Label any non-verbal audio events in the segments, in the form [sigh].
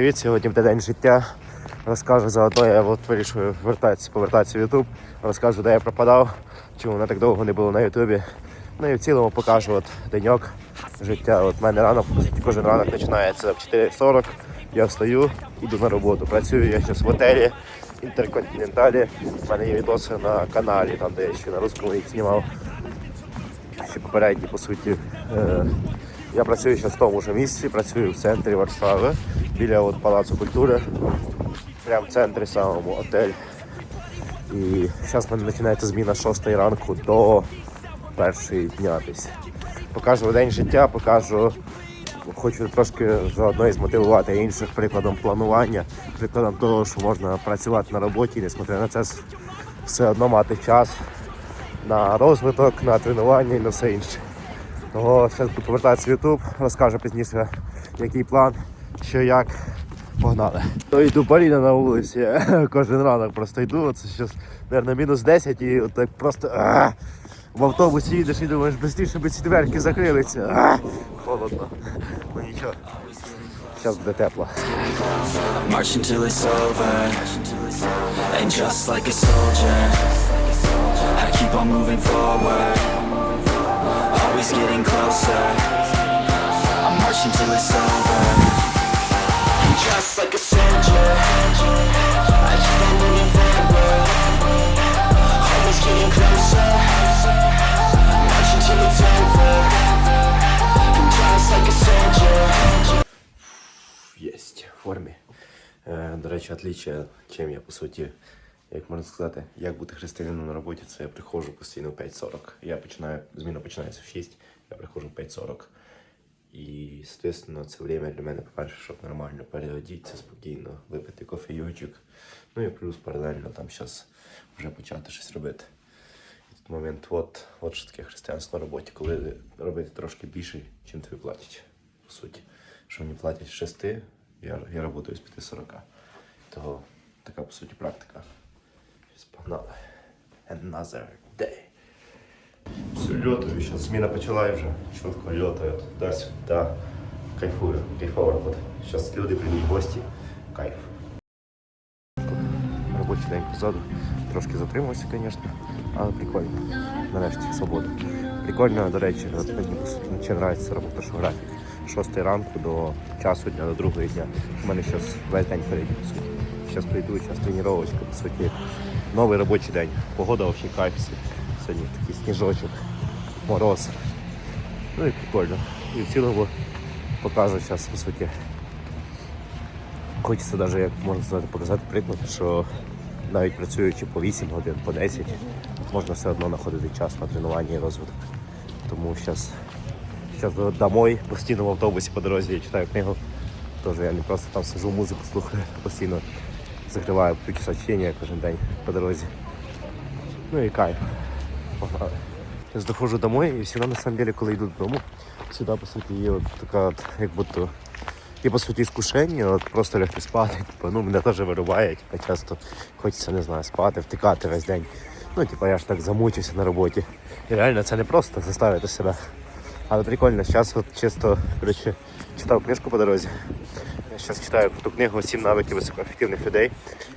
Привіт, сьогодні буде день життя. Розкажу заодно, я от вирішую вертатися, повертатися в Ютуб. Розкажу, де я пропадав, чому мене так довго не було на Ютубі. Ну і в цілому покажу от деньок життя. От в мене ранок, кожен ранок починається в 4.40. Я встаю, йду на роботу. Працюю я зараз в готелі Інтерконтиненталі. У мене є відоси на каналі, там де я ще на русскому їх знімав. Ще попередні, по суті. Е, я працюю зараз в тому ж місці, працюю в центрі Варшави, біля от, Палацу культури, прямо в центрі самому отель. І зараз в мене починається зміна з 6 ранку до першої дня десь. Покажу день життя, покажу, хочу трошки заодно і змотивувати інших прикладом планування, прикладом того, що можна працювати на роботі, і несмотря на це все одно мати час на розвиток, на тренування і на все інше. Того буду повертатися в YouTube, розкажу пізніше, який план, що як. Погнали. То йду Поліна на вулиці, [laughs] кожен ранок просто йду. Це зараз, мабуть, мінус 10 і так просто а, в автобусі їдеш і думаєш, швидше би ці дверки закрилися. А, холодно. Ну нічого. Зараз буде тепло. Keep on moving forward Always getting closer I march until it's over And just like a soldier I keep on moving forward Always getting closer March until it's over And just like a soldier Єсть в формі. Е, до речі, отличие, чим я по суті, як можна сказати, як бути християнином на роботі, це я приходжу постійно в 5.40. Я починаю, зміна починається в 6, я приходжу в 5.40. І, звісно, це время для мене, по-перше, щоб нормально переодітися спокійно, випити кофейочок. Ну і плюс паралельно там зараз вже почати щось робити. І тут момент, от, от що таке християнство на роботі, коли робити трошки більше, чим тобі платять, по суті. Що мені платять з 6, я, я працюю з 5.40. Того така, по суті, практика. Щас погнали. Another day. Все, льотаю, зараз зміна почала вже чітко льотаю туди-сюди. Кайфую, кайфова робота. Зараз люди прийдуть гості. Кайф. Робочий день позаду. Трошки затримався, звісно, але прикольно. Нарешті свобода. Прикольно, до речі, мені подобається робота, що графік. 6 ранку до часу дня, до другого дня. У мене зараз весь день суті. Зараз прийду, зараз тренувачка, по суті. Новий робочий день. Погода взагалі кайф. Сьогодні такий сніжочок, мороз. Ну і прикольно. І в цілому покажу зараз, по суті, Хочеться навіть, як можна сказати, показати приклад, що навіть працюючи по 8 годин, по 10, можна все одно знаходити час на тренування і розвиток. Тому зараз, зараз домой, постійно в автобусі по дорозі я читаю книгу. Тож я не просто там сижу, музику слухаю, постійно закриваю півчаса чтення кожен день по дорозі. Ну і кайф. Зараз доходжу домой і завжди на самом деле, коли йду додому, сюди по суті є от така, от, як будто і по суті іскушення, от просто лягти спати. Типу, ну, мене теж вирубає, типу, часто хочеться, не знаю, спати, втикати весь день. Ну, типу, я ж так замучився на роботі. І реально це не просто заставити себе. Але прикольно, зараз от чисто коротше, читав книжку по дорозі. Зараз читаю ту книгу «Сім навиків високоефективних людей.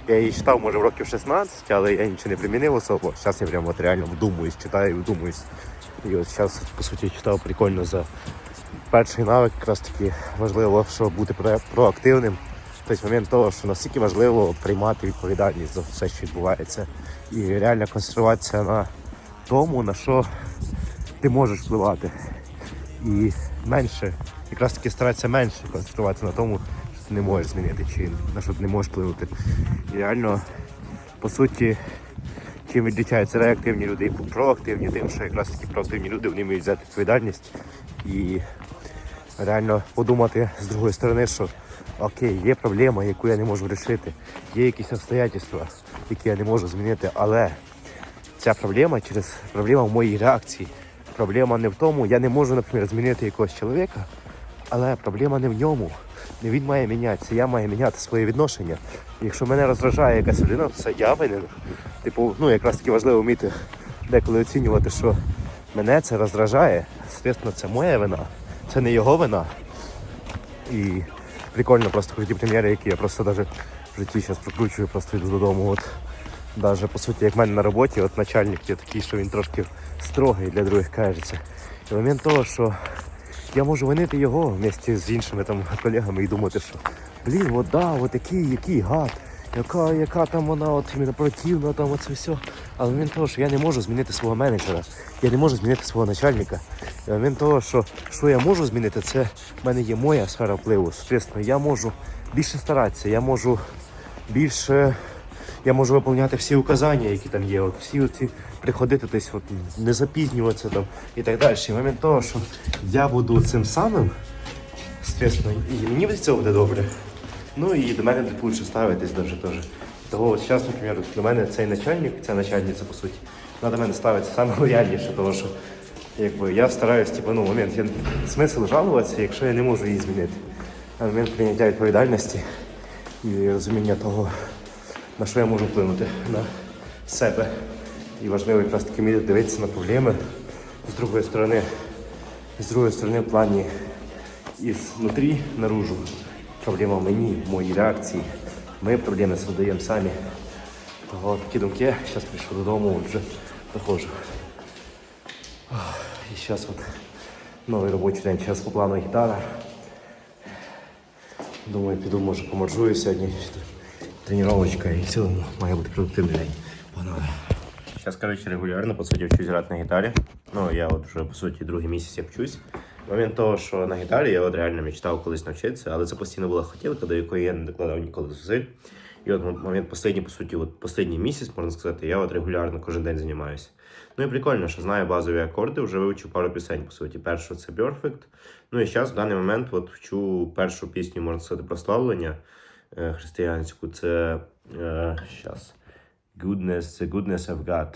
Я її читав, може, в років 16, але я нічого не примінив особо. Зараз я прямо от реально вдумуюсь, читаю і вдумуюсь. І от зараз, по суті, читав прикольно за перший навик якраз таки важливо, що бути проактивним. Тобто момент того, що наскільки важливо приймати відповідальність за все, що відбувається, і реально концентруватися на тому, на що ти можеш впливати. І менше, якраз таки старатися менше концентруватися на тому, не можеш змінити, чи на що ти не можеш вплинути. І реально, по суті, чим відрізняються реактивні люди і проактивні, тим, що якраз такі проактивні люди вони вміють взяти відповідальність і реально подумати з другої сторони, що окей, є проблема, яку я не можу вирішити, є якісь обстоятельства, які я не можу змінити, але ця проблема через проблема в моїй реакції. Проблема не в тому, я не можу, наприклад, змінити якогось чоловіка, але проблема не в ньому. Він має мінятися, я маю міняти своє відношення. Якщо мене роздражає якась людина, то це я винен. Типу, ну якраз таки важливо вміти деколи оцінювати, що мене це роздражає. Звісно, це моя вина, це не його вина. І прикольно, просто круті прем'єри, які я просто навіть в житті зараз прокручую, просто йду додому. От. Даже по суті, як в мене на роботі, от начальник є такий, що він трошки строгий для других кажеться. І момент того, що я можу винити його вместе з іншими там колегами і думати, що блін, от да, от який, гад, яка, яка там вона от противна, там оце все. Але момент того, що я не можу змінити свого менеджера, я не можу змінити свого начальника. І момент того, що, що я можу змінити, це в мене є моя сфера впливу. Соответственно, я можу більше старатися, я можу більше. Я можу виповняти всі указання, які там є. От всі ці приходити десь, от, не запізнюватися там і так далі. І момент того, що я буду цим самим, соответственно, і мені від цього буде добре. Ну і до мене буде лучше ставитись даже теж. Того от зараз, наприклад, до мене цей начальник, ця начальниця, по суті, вона до мене ставиться саме лояльніше, тому що якби, я стараюсь, типу, ну, момент, я, смисл жалуватися, якщо я не можу її змінити. А момент прийняття відповідальності і розуміння того, на що я можу вплинути на себе. І важливо якраз таки вміти дивитися на проблеми з другої сторони, з другої сторони в плані ізнутрі наружу. Проблема в мені, в моїй реакції. Ми проблеми создаємо самі. Того такі думки. Зараз прийшов додому, вже доходжу. І зараз от новий робочий день. Зараз по плану гітара. Думаю, піду, може, поморжую сьогодні. Тренувачка і в цілому має бути продуктивний день. Погнали. Зараз, коротше, регулярно, по суті, вчусь грати на гітарі. Ну, я от вже, по суті, другий місяць як вчусь. Момент того, що на гітарі я от реально мечтав колись навчитися, але це постійно була хотілка, до якої я не докладав ніколи зусиль. І от момент останній, по суті, от останній місяць, можна сказати, я от регулярно кожен день займаюся. Ну і прикольно, що знаю базові акорди, вже вивчив пару пісень, по суті. Першу це Perfect. Ну і зараз в даний момент от вчу першу пісню, можна сказати, прославлення християнську. Це е, щас. Goodness, Goodness of God.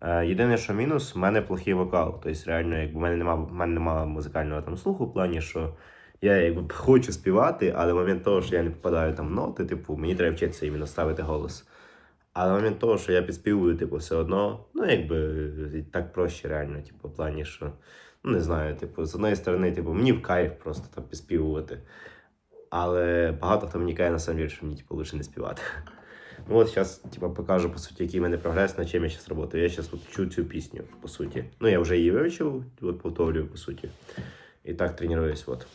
Е, єдине, що мінус, в мене плохий вокал. Тобто, реально, якби в мене немає в мене нема музикального там слуху, в плані, що я якби [laughs] хочу співати, але в момент того, що я не попадаю там в ноти, типу, мені треба вчитися іменно ставити голос. Але в момент того, що я підспівую, типу, все одно, ну якби так проще, реально, типу, в плані, що ну не знаю, типу, з одної сторони, типу, мені в кайф просто там підспівувати. Але багато хто мені каже на деле, що мені типу, лучше не співати. [laughs] Ну от зараз типу, покажу, по суті, який в мене прогрес, над чим я зараз працюю. Я зараз вчу цю пісню, по суті. Ну, я вже її вивчив, от повторюю, по суті. І так тренуюсь. От.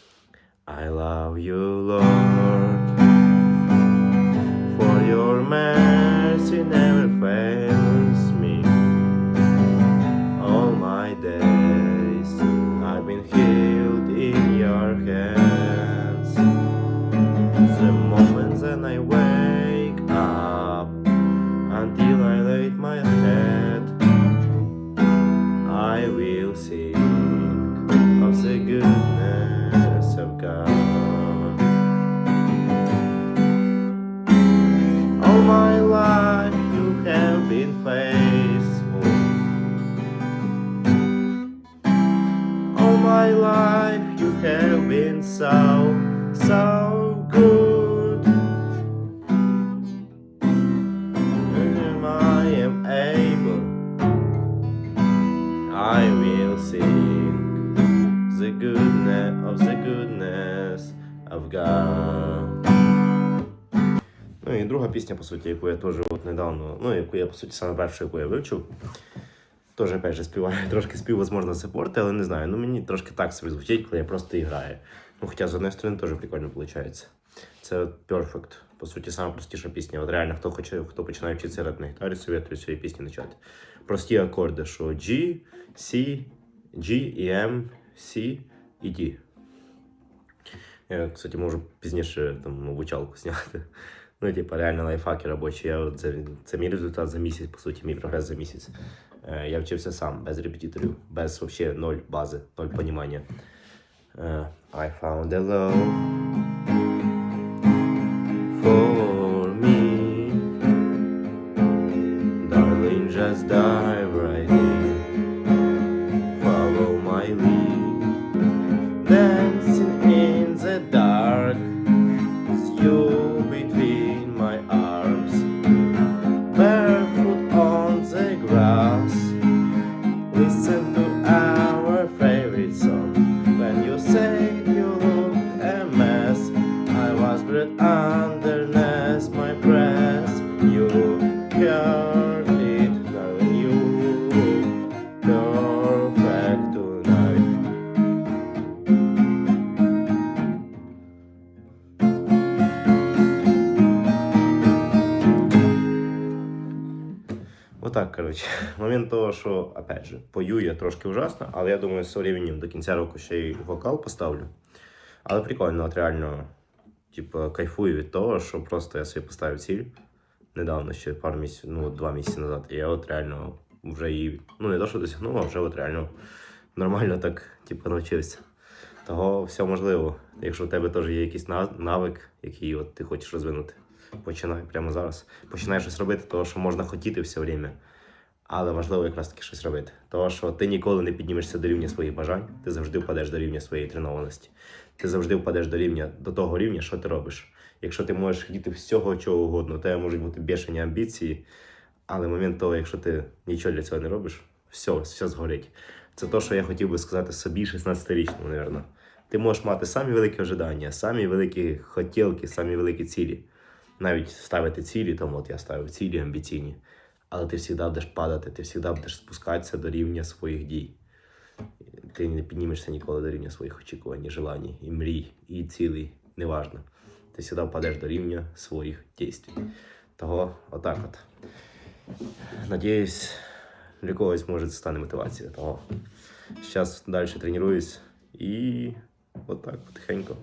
I love you, Lord, for your mercy never fails суті, яку я теж от недавно, ну яку я по суті саме першу, яку я вивчив. Теж опять же співаю, [laughs] трошки спів, возможно, це але не знаю. Ну мені трошки так собі звучить, коли я просто граю. Ну, хоча з однієї сторони теж прикольно виходить. Це от Perfect. По суті, сама простіша пісня. От реально, хто хоче, хто починає вчитися грати на гітарі, советую цієї пісні почати. Прості акорди, що G, C, G і M, C і D. Я, кстати, можу пізніше там обучалку зняти. Ну, типа, реально лайфхаки робочі. Я, от, це, це мій результат за місяць, по суті, мій прогрес за місяць. Е, я вчився сам, без репетиторів, без взагалі ноль бази, ноль понімання. Е, I found a love for Listen to що, опять же, пою я трошки ужасно, але я думаю, з временем до кінця року ще й вокал поставлю. Але прикольно, от реально, типу, кайфую від того, що просто я собі поставив ціль недавно, ще пару місяців, ну, два місяці назад. І я от реально вже її, ну не то, що досягнув, а вже от реально нормально так, типу, навчився. Того все можливо. Якщо в тебе теж є якийсь навик, який от ти хочеш розвинути, починай прямо зараз. Починай щось робити, того, що можна хотіти все время. Але важливо якраз таки щось робити. Того, що ти ніколи не піднімешся до рівня своїх бажань, ти завжди впадеш до рівня своєї тренованості. Ти завжди впадеш до рівня до того рівня, що ти робиш. Якщо ти можеш хотіти всього чого угодно, тебе можуть бути бешені амбіції, але момент того, якщо ти нічого для цього не робиш, все, все згорить. Це те, що я хотів би сказати собі 16-річному, напевно. Ти можеш мати самі великі ожидання, самі великі хотілки, самі великі цілі. Навіть ставити цілі, там от я ставив цілі амбіційні. Але ти завжди будеш падати, ти завжди будеш спускатися до рівня своїх дій. Ти не піднімешся ніколи до рівня своїх очікувань, і желань, і мрій, і цілей, неважно. Ти завжди впадеш до рівня своїх дій. Того отак от. Надіюсь, для когось може це стане мотивацією. Того зараз далі тренуюсь і отак потихеньку.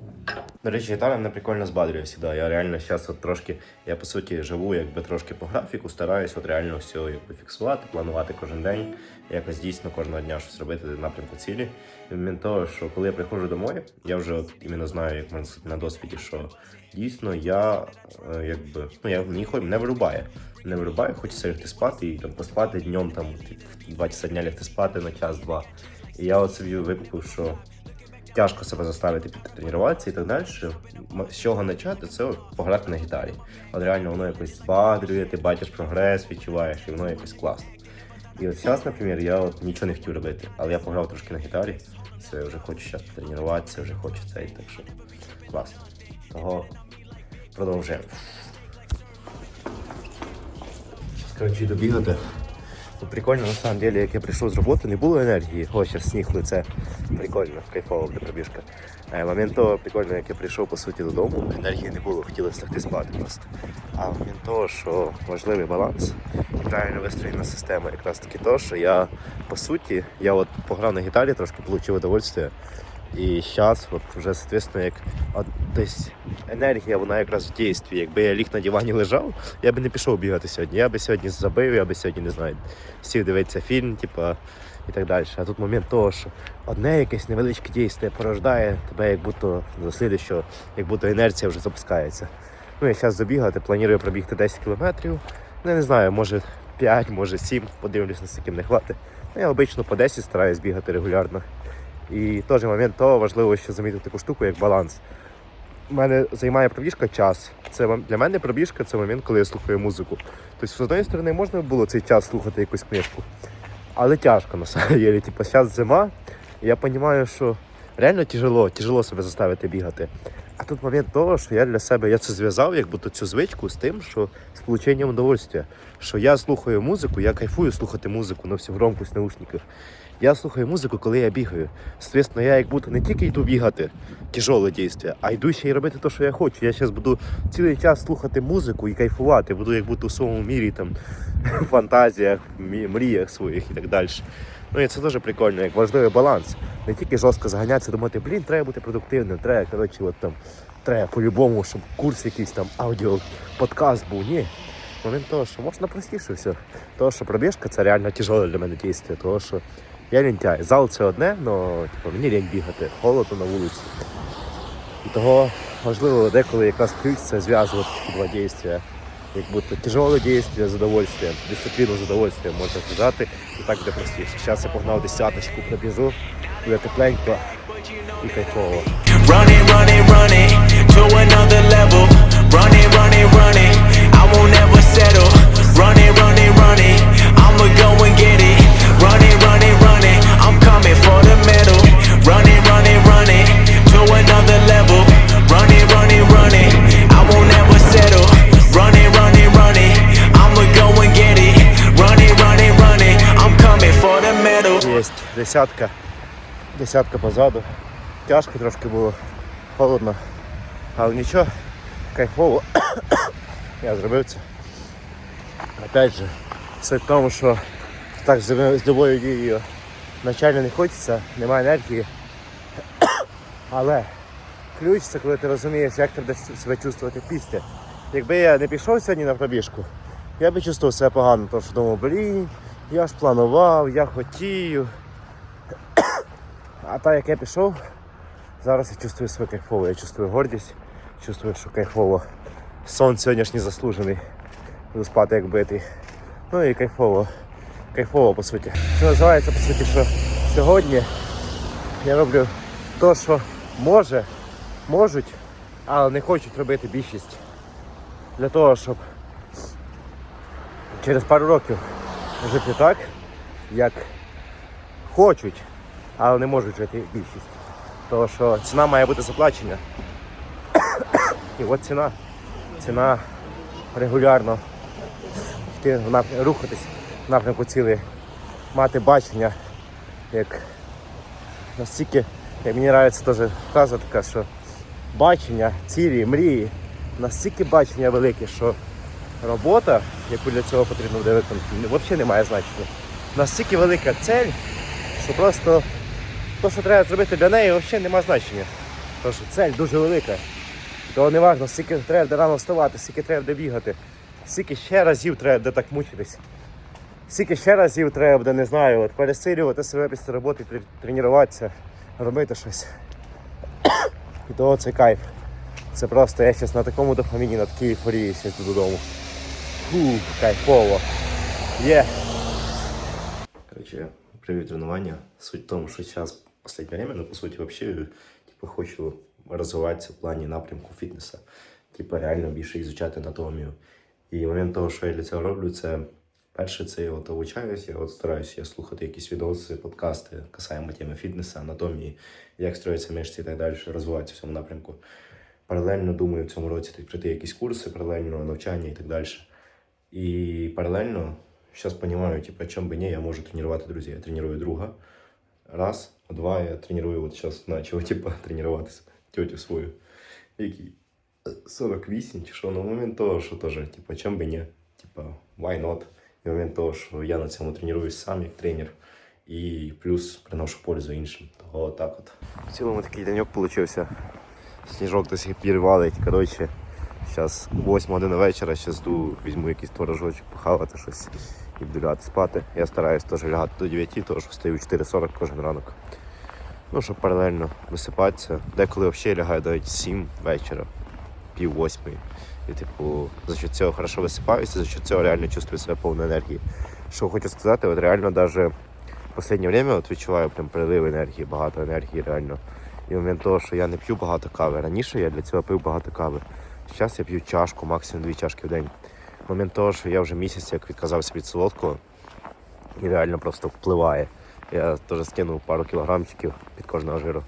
До речі, гітара мене прикольно збадрює завжди. Я реально зараз от трошки, я по суті живу якби трошки по графіку, стараюсь от реально все якби фіксувати, планувати кожен день, якось дійсно кожного дня щось робити в напрямку цілі. Момент того, що коли я приходжу домой, я вже от іменно знаю, як можна сказати, на досвіді, що дійсно я е, якби ну я мені хоч не вирубає. Не вирубає, хочеться лягти спати і там поспати днем, там в два часа дня лягти спати на час-два. І я от собі викупив, що тяжко себе заставити піти тренуватися і так далі. З чого почати, це пограти на гітарі. От реально воно якось збадрює, ти бачиш прогрес, відчуваєш, і воно якось класно. І от зараз, наприклад, я от нічого не хотів робити, але я пограв трошки на гітарі. Це я вже хочу зараз потренуватися, вже хочу цей, так що класно. Того продовжуємо. Коротше, йду Ну, прикольно, на самом деле, як я прийшов з роботи, не було енергії. О, зараз сніг лице. Прикольно, кайфово буде пробіжка. Е, момент того, прикольно, як я прийшов по суті додому, енергії не було, хотілося лягти спати просто. А момент того, що важливий баланс і правильно вистроєна система, якраз таки то, що я по суті, я от пограв на гітарі, трошки отримав удовольствие. І зараз, от вже, соответственно, як от, десь енергія, вона якраз в дійстві. Якби я ліг на дивані лежав, я би не пішов бігати сьогодні. Я би сьогодні забив, я би сьогодні не знаю, сів дивитися фільм, типа, і так далі. А тут момент того, що одне якесь невеличке дійство порождає тебе, як будто до слідчого, як будто інерція вже запускається. Ну, я зараз забігати, планую пробігти 10 кілометрів. Ну, я не знаю, може 5, може 7, подивлюсь, наскільки не хватить. Ну, я обично по 10 стараюсь бігати регулярно. І теж момент того важливо ще замітити таку штуку, як баланс. У мене займає пробіжка час. Це для мене пробіжка це момент, коли я слухаю музику. Тобто, з однієї сторони, можна було цей час слухати якусь книжку, але тяжко на самом. Типу, зараз зима, і я розумію, що реально тяжело, тяжело себе заставити бігати. А тут момент того, що я для себе я це зв'язав, як будто цю звичку з тим, що з полученням удовольствия. Що я слухаю музику, я кайфую слухати музику на всю громкость наушників. Я слухаю музику, коли я бігаю. Соответственно, я як будто не тільки йду бігати, тяжеле дійство, а йду ще й робити те, що я хочу. Я зараз буду цілий час слухати музику і кайфувати. Буду як будто у своєму мірі, там, [laughs] фантазіях, мі- мріях своїх і так далі. Ну і це дуже прикольно, як важливий баланс. Не тільки жорстко заганятися, думати, блін, треба бути продуктивним, треба, коротше, от там, треба по-любому, щоб курс якийсь там аудіо, подкаст був. Ні. Момент того, що можна простіше все. Того, що пробіжка це реально тяжеле для мене дійство. Того, що я лінтяй. Зал це одне, але типу, мені лінь бігати, холодно на вулиці. І того важливо деколи якраз ключ це зв'язувати два дійства. Як будто тяжеле дійство з удовольствием, дисципліну з удовольствием можна зв'язати, і так буде простіше. Зараз я погнав десяточку, пробіжу, буде тепленько і кайфово. Running, running, running to another level. Running, running, running. I won't ever settle. Running, running, running. I'ma go and get it. Running, running, running. I'm coming for the medal. Running, running, running to another level. Running. I won't десятка, десятка позаду. Тяжко трошки було, холодно. Але нічого, кайфово. [coughs] Я зробив це. Опять же, суть в тому, що так з любою дією начально не хочеться, немає енергії. [coughs] Але ключ це коли ти розумієш, як будеш себе чувствувати після. Якби я не пішов сьогодні на пробіжку, я би чувствував себе погано, тому що думав, блін, я ж планував, я хотів. А так як я пішов, зараз я чувствую себе кайфово, я чувствую гордість, чувствую, що кайфово. Сон сьогоднішній заслужений. Буду спати як битий. Ну і кайфово. Кайфово по суті. Це називається по суті, що сьогодні я роблю те, що може, можуть, але не хочуть робити більшість. Для того, щоб через пару років жити так, як хочуть, але не можуть жити більшість. Тому що ціна має бути заплачена. І от ціна. Ціна регулярно йти в нап- рухатись в напрямку цілі, мати бачення, як настільки, як мені подобається теж фраза така, що бачення, цілі, мрії, настільки бачення велике, що робота, яку для цього потрібно буде взагалі не має значення. Настільки велика цель, що просто те, що треба зробити для неї, взагалі немає значення. Тому що цель дуже велика. То не важливо, скільки треба де рано вставати, скільки треба де бігати, скільки ще разів треба де так мучитись. Скільки ще разів треба буде, не знаю, от пересилювати себе після роботи, тренуватися, робити щось. [coughs] І того це кайф. Це просто я зараз на такому дофаміні, на такій ейфорії зараз додому. Фу, кайфово. Є. Короче, привіт тренування. Суть в тому, що зараз останнє время, ну по суті, вообще, типу, хочу розвиватися в плані напрямку фітнесу. Типу, реально більше ізучати анатомію. І момент того, що я для цього роблю, це перше, це я от обучаюсь, я от стараюся я слухати якісь відоси, подкасти касаємо теми фітнесу, анатомії, як строїться мишці і так далі, розвиватися в цьому напрямку. Паралельно думаю в цьому році пройти якісь курси, паралельно навчання і так далі. І паралельно сейчас понимаю, типа, чем бы не, я можу тренувати друзей. Я тренирую друга. Раз, два, я тренирую, вот сейчас начал, типа, [laughs] тренуватися тетю свою, який е, 48 чи що, ну момент того, що теж, типа, чим би не, типа, why not? І момент того, що я на цьому тренуюсь сам як тренер, і плюс приношу пользу іншим. Того так от. В цілому такий денек получився. Сніжок до сих пір валить, коротше. Зараз 8 година вечора, зараз йду, візьму якийсь творожочок, похавати щось і буду лягати спати. Я стараюсь теж лягати до 9, тому що встаю в 4.40 кожен ранок. Ну, щоб паралельно висипатися. Деколи взагалі лягаю навіть 7 вечора, пів восьмої. І типу, за що цього хорошо висипаюся, за що цього реально чувствую себе повну енергії. Що хочу сказати, от реально навіть в останнє время от відчуваю прям прилив енергії, багато енергії реально. І момент того, що я не п'ю багато кави. Раніше я для цього пив багато кави. Зараз я п'ю чашку, максимум дві чашки в день. Момент того, що я вже місяць як відказався від солодкого і реально просто впливає. Я теж скинув пару кілограмчиків під кожного жиру.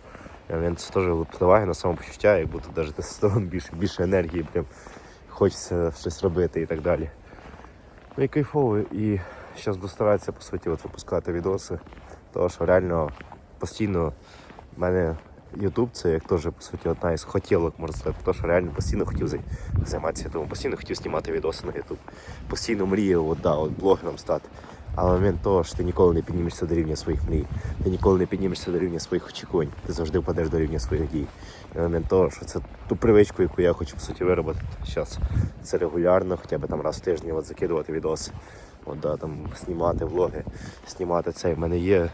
Момент це теж впливає на самопочуття, як будто навіть тестостерон більше, більше енергії, прям хочеться щось робити і так далі. Ну і кайфово. І зараз буду старатися по суті от випускати відоси, тому що реально постійно в мене Ютуб це як теж по суті одна із хотілок, можна сказати, тому що реально постійно хотів займатися Ютубом, постійно хотів знімати відоси на Ютуб, постійно мріяв от, да, от, блогером стати. Але момент того, що ти ніколи не піднімешся до рівня своїх мрій, ти ніколи не піднімешся до рівня своїх очікувань, ти завжди впадеш до рівня своїх дій. І момент того, що це ту привичку, яку я хочу по суті виробити зараз. Це регулярно, хоча б там раз в тиждень от, закидувати відоси, от, да, там, знімати влоги, знімати це. В мене є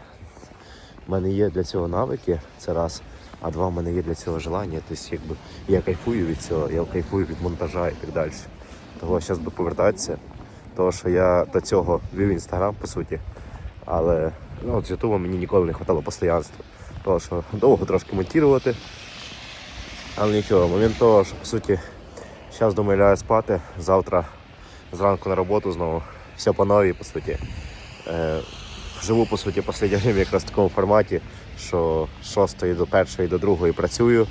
в мене є для цього навики, це раз. А два, в мене є для цього желання. Тобто, якби я кайфую від цього, я кайфую від монтажа і так далі. Того зараз би повертатися. Того, що я до цього вів інстаграм, по суті. Але ну, з Ютуба мені ніколи не вистачало постоянства. Того, що довго трошки монтувати. Але нічого, момент того, що по суті, зараз думаю, лягаю спати, завтра зранку на роботу знову. Все по новій, по суті. Живу по суті останнє время якраз в такому форматі, що з 6 до 1 до 2 працюю.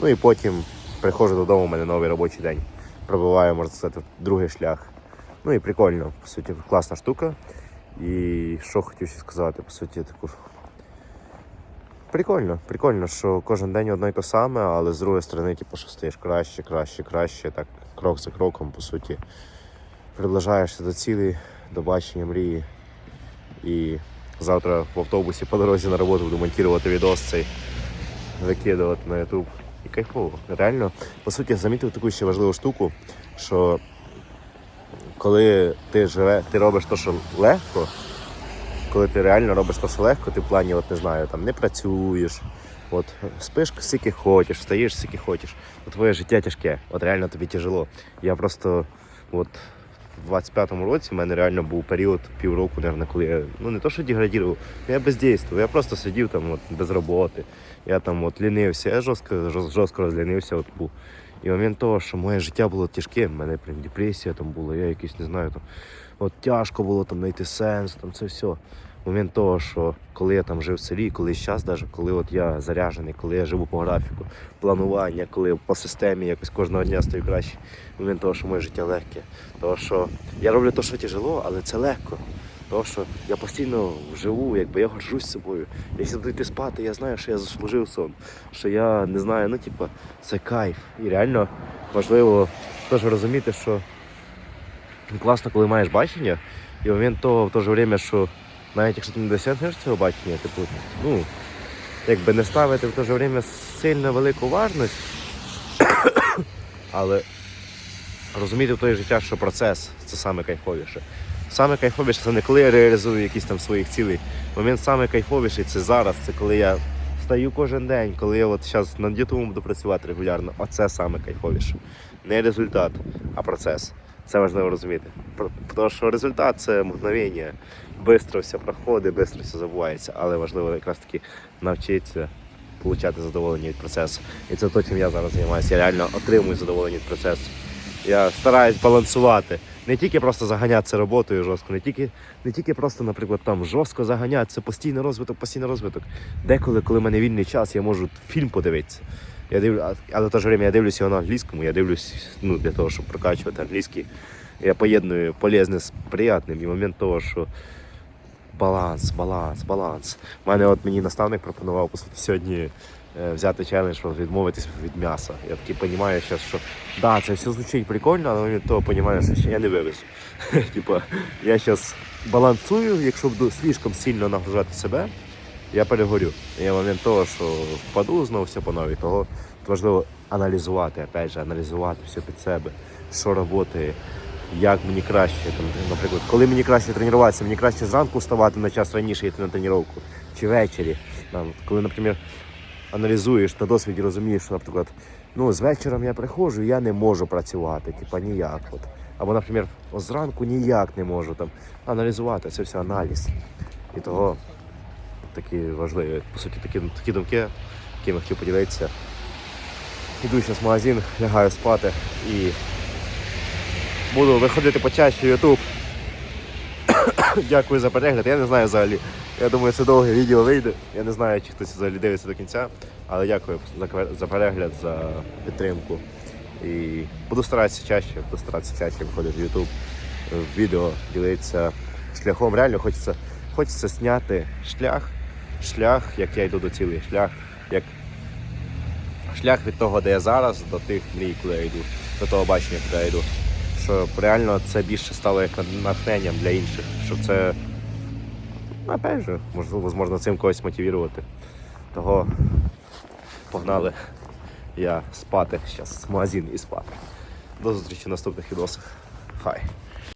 Ну і потім приходжу додому, у мене новий робочий день. Пробиваю, можна сказати, другий шлях. Ну і прикольно, по суті, класна штука. І що хотів ще сказати, по суті, таку Прикольно, прикольно, що кожен день одно й те саме, але з другої сторони, типу, що стаєш краще, краще, краще, так крок за кроком, по суті, приближаєшся до цілі, до бачення мрії. І завтра в автобусі по дорозі на роботу буду монтувати відос цей, викидувати на YouTube. І кайфово. Реально, по суті, замітив таку ще важливу штуку, що коли ти живе, ти робиш те, що легко, коли ти реально робиш те, що легко, ти в плані, от не знаю, там не працюєш, от спиш скільки хочеш, встаєш скільки хочеш, то твоє життя тяжке, от реально тобі тяжело. Я просто от в 25-му році в мене реально був період півроку, наверное, коли я ну не то, що деградував, я бездействував, я просто сидів там от, без роботи, я там от лінився, я жорстко, жорст- жорстко розлінився. От, був. І момент того, що моє життя було тяжке, в мене прям депресія там була, я якийсь не знаю, там, от тяжко було там знайти сенс, там це все. Момент того, що коли я там жив в селі, коли зараз, даже, коли от я заряджений, коли я живу по графіку, планування, коли по системі якось кожного дня стаю краще. Момент того, що моє життя легке. Того, що я роблю те, що тяжело, але це легко. Того, що я постійно живу, якби я горжусь собою. Якщо буду йти спати, я знаю, що я заслужив сон. Що я не знаю, ну типа, це кайф. І реально важливо теж розуміти, що класно, коли маєш бачення, і момент того, в те же время, що навіть якщо ти не досягнеш цього бачення, типу, ну, якби не ставити в те же время сильно велику важність, але розуміти в той життя, що процес це саме кайфовіше. Саме кайфовіше це не коли я реалізую якісь там своїх цілей. Момент саме кайфовіший це зараз, це коли я встаю кожен день, коли я от зараз над Ютубом буду працювати регулярно. Оце саме кайфовіше. Не результат, а процес. Це важливо розуміти. Тому що результат це мгновення. Бистро все проходить, бистро все забувається, але важливо якраз таки навчитися отримати задоволення від процесу. І це те, чим я зараз займаюся. Я реально отримую задоволення від процесу. Я стараюсь балансувати. Не тільки просто заганятися роботою жорстко, не тільки, не тільки просто, наприклад, там жорстко заганятися, постійний розвиток, постійний розвиток. Деколи, коли в мене вільний час, я можу фільм подивитися. Я дивлю, але в те ж время я дивлюся його на англійському, я дивлюсь ну, для того, щоб прокачувати англійський. Я поєдную полезне з приятним. І момент того, що баланс, баланс, баланс. У мене от мені наставник пропонував по суті сьогодні е, взяти челендж, щоб відмовитись від м'яса. Я такий розумію, що, що да, це все звучить прикольно, але від того розумію, що я не вивезу. [laughs] Типа, я зараз балансую, якщо буду слишком сильно нагружати себе, я перегорю. В момент того, що впаду знову все по новій, того важливо аналізувати, опять же, аналізувати все під себе, що працює, як мені краще. Там, наприклад, коли мені краще тренуватися, мені краще зранку вставати на час раніше йти на тренування, чи ввечері. Там, коли, наприклад, аналізуєш на досвіді, розумієш, що, наприклад, ну, з вечором я приходжу, я не можу працювати, типа ніяк. От. Або, наприклад, зранку ніяк не можу там аналізувати, це все аналіз. І того такі важливі, по суті, такі, такі думки, якими хотів поділитися. Іду зараз в магазин, лягаю спати і буду виходити почаще в YouTube. [coughs] Дякую за перегляд. Я не знаю взагалі. Я думаю, це довге відео вийде. Я не знаю, чи хтось взагалі дивиться до кінця. Але дякую за, перегляд, за підтримку. І буду старатися чаще, буду старатися чаще виходити в YouTube, відео, ділитися шляхом. Реально хочеться, хочеться зняти шлях, шлях, як я йду до цілий, шлях, як шлях від того, де я зараз, до тих мрій, куди я йду, до того бачення, куди я йду. Щоб реально це більше стало як натхненням для інших. Щоб це, ну, опять же, можливо, можна цим когось мотивувати. Того погнали я спати, зараз в магазин і спати. До зустрічі в наступних відосах. Хай.